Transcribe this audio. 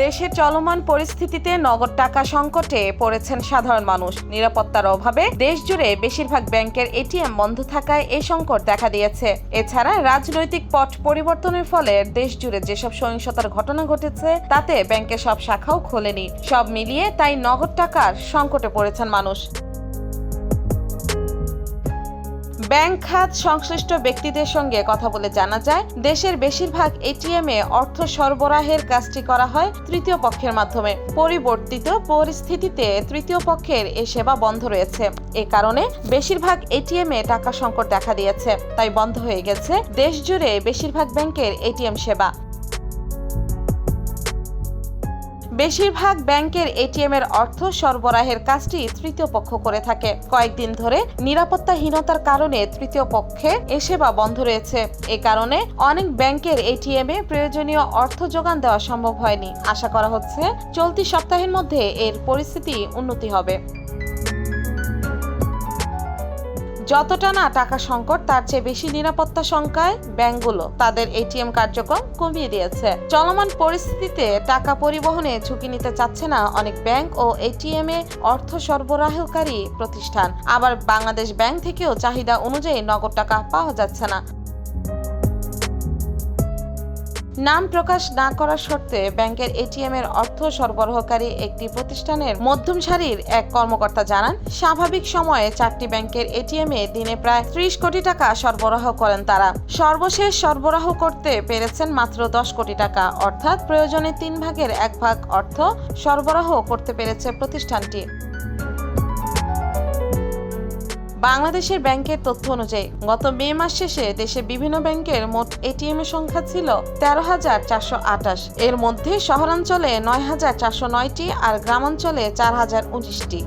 দেশের চলমান পরিস্থিতিতে নগদ টাকা সংকটে পড়েছেন সাধারণ মানুষ। নিরাপত্তার অভাবে দেশজুড়ে বেশিরভাগ ব্যাংকের এটিএম বন্ধ থাকায় এ সংকট দেখা দিয়েছে। এছাড়া রাজনৈতিক পট পরিবর্তনের ফলে দেশজুড়ে যেসব সহিংসতার ঘটনা ঘটেছে, তাতে ব্যাংকের সব শাখাও খোলেনি। সব মিলিয়ে তাই নগদ টাকার সংকটে পড়েছেন মানুষ। ব্যাংক খাত সংশ্লিষ্ট ব্যক্তিদের সঙ্গে কথা বলে জানা যায়, দেশের বেশিরভাগ এটিএম এ অর্থ সরবরাহের কাজটি করা হয় তৃতীয় পক্ষের মাধ্যমে। পরিবর্তিত পরিস্থিতিতে তৃতীয় পক্ষের এ সেবা বন্ধ রয়েছে। এ কারণে বেশিরভাগ এটিএম এ টাকা সংকট দেখা দিয়েছে। তাই বন্ধ হয়ে গেছে দেশ জুড়ে বেশিরভাগ ব্যাংকের এটিএম সেবা। বেশিরভাগ ব্যাংকের এটিএম এর অর্থ সরবরাহের কাজটি তৃতীয় পক্ষ করে থাকে। কয়েকদিন ধরে নিরাপত্তাহীনতার কারণে তৃতীয় পক্ষে এ সেবা বন্ধ রয়েছে। এ কারণে অনেক ব্যাংকের এটিএম এ প্রয়োজনীয় অর্থ যোগান দেওয়া সম্ভব হয়নি। আশা করা হচ্ছে, চলতি সপ্তাহের মধ্যে এর পরিস্থিতি উন্নতি হবে। যতটা না টাকা সংকট, তার চেয়ে বেশি নিরাপত্তা সংখ্যায় ব্যাংকগুলো তাদের এটিএম কার্যক্রম কমিয়ে দিয়েছে। চলমান পরিস্থিতিতে টাকা পরিবহনে ঝুঁকি নিতে চাচ্ছে না অনেক ব্যাংক ও এটিএম এ অর্থ সরবরাহকারী প্রতিষ্ঠান। আবার বাংলাদেশ ব্যাংক থেকেও চাহিদা অনুযায়ী নগদ টাকা পাওয়া যাচ্ছে না। নাম প্রকাশ না করার শর্তে ব্যাংকের এটিএম এর অর্থ সরবরাহকারী একটি প্রতিষ্ঠানের মধ্যম সারির এক কর্মকর্তা জানান, স্বাভাবিক সময়ে চারটি ব্যাংকের এটিএম এ দিনে প্রায় ত্রিশ কোটি টাকা সরবরাহ করেন তারা। সর্বশেষ সরবরাহ করতে পেরেছেন মাত্র দশ কোটি টাকা। অর্থাৎ প্রয়োজনে তিন ভাগের এক ভাগ অর্থ সরবরাহ করতে পেরেছে প্রতিষ্ঠানটি। বাংলাদেশের ব্যাংকের তথ্য অনুযায়ী, গত মে মাস শেষে দেশে বিভিন্ন ব্যাংকের মোট এটিএম এর সংখ্যা ছিল তেরো হাজার চারশো আঠাশ। এর মধ্যে শহরাঞ্চলে নয় হাজার চারশো নয়টি আর গ্রামাঞ্চলে চার হাজার উনিশটি।